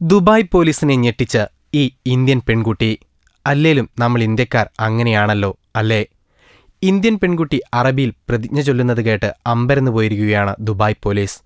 Dubai പോലീസിനെ ഞെട്ടിച്ച ഈ ഇന്ത്യൻ പെൺകുട്ടി അല്ലേലും നമ്മൾ ഇന്ത്യക്കാർ അങ്ങനെയാണല്ലോ അല്ലേ? ഇന്ത്യൻ പെൺകുട്ടി അറബിയിൽ പ്രതിജ്ഞ ചൊല്ലുന്നത് കേട്ട് അമ്പരന്ന് പോയിരിക്കുകയാണ് ദുബായ് പോലീസ്.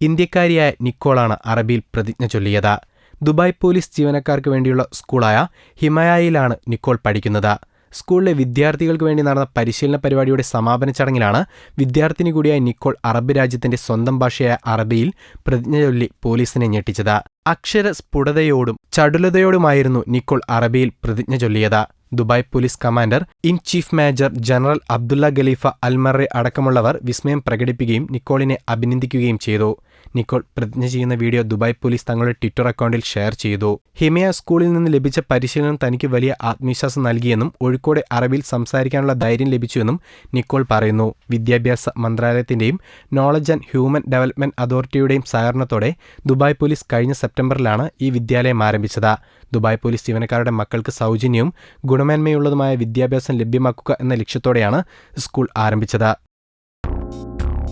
ഇന്ത്യക്കാരിയായ നിക്കോളാണ് അറബിയിൽ പ്രതിജ്ഞ ചൊല്ലിയത്. ദുബായ് പോലീസ് ജീവനക്കാർക്ക് വേണ്ടിയുള്ള സ്കൂളായ ഹിമയായിലാണ് നിക്കോൾ പഠിക്കുന്നത്. സ്കൂളിലെ വിദ്യാർത്ഥികൾക്ക് വേണ്ടി നടന്ന പരിശീലന പരിപാടിയുടെ സമാപന ചടങ്ങിലാണ് വിദ്യാർത്ഥിനി കൂടിയായ നിക്കോൾ അറബ് രാജ്യത്തിന്റെ സ്വന്തം ഭാഷയായ അറബിയിൽ പ്രതിജ്ഞ ചൊല്ലി പോലീസിനെ ഞെട്ടിച്ചത്. അക്ഷര സ്ഫുടതയോടും ചടുലതയോടുമായിരുന്നു നിക്കോൾ അറബിയിൽ പ്രതിജ്ഞ ചൊല്ലിയത്. Dubai police commander in chief major general Abdullah Khalifa Al Marri അടക്കമുള്ളവർ വിസ്മയം പ്രകടിപ്പിക്കുകയും നിക്കോളിനെ അഭിനന്ദിക്കുകയും ചെയ്തു. നിക്കോൾ പ്രതിജ്ഞ ചെയ്യുന്ന വീഡിയോ ദുബായ് പോലീസ് തങ്ങളുടെ ട്വിറ്റർ അക്കൗണ്ടിൽ ഷെയർ ചെയ്തു. ഹിമയ സ്കൂളിൽ നിന്ന് ലഭിച്ച പരിശീലനം തനിക്ക് വലിയ ആത്മവിശ്വാസം നൽകിയെന്നും ഒഴിക്കോട് അറബിയിൽ സംസാരിക്കാനുള്ള ധൈര്യം ലഭിച്ചുവെന്നും നിക്കോൾ പറയുന്നു. വിദ്യാഭ്യാസ മന്ത്രാലയത്തിന്റെയും നോളജ് ആൻഡ് ഹ്യൂമൻ ഡെവലപ്മെന്റ് അതോറിറ്റിയുടെയും സഹകരണത്തോടെ ദുബായ് പോലീസ് കഴിഞ്ഞ സെപ്റ്റംബറിലാണ് ഈ വിദ്യാലയം ആരംഭിച്ചത്. ദുബായ് പോലീസ് ജീവനക്കാരുടെ മക്കൾക്ക് സൗജന്യവും ഗുണമേന്മയുള്ളതുമായ വിദ്യാഭ്യാസം ലഭ്യമാക്കുക എന്ന ലക്ഷ്യത്തോടെയാണ് സ്കൂൾ ആരംഭിച്ചത്.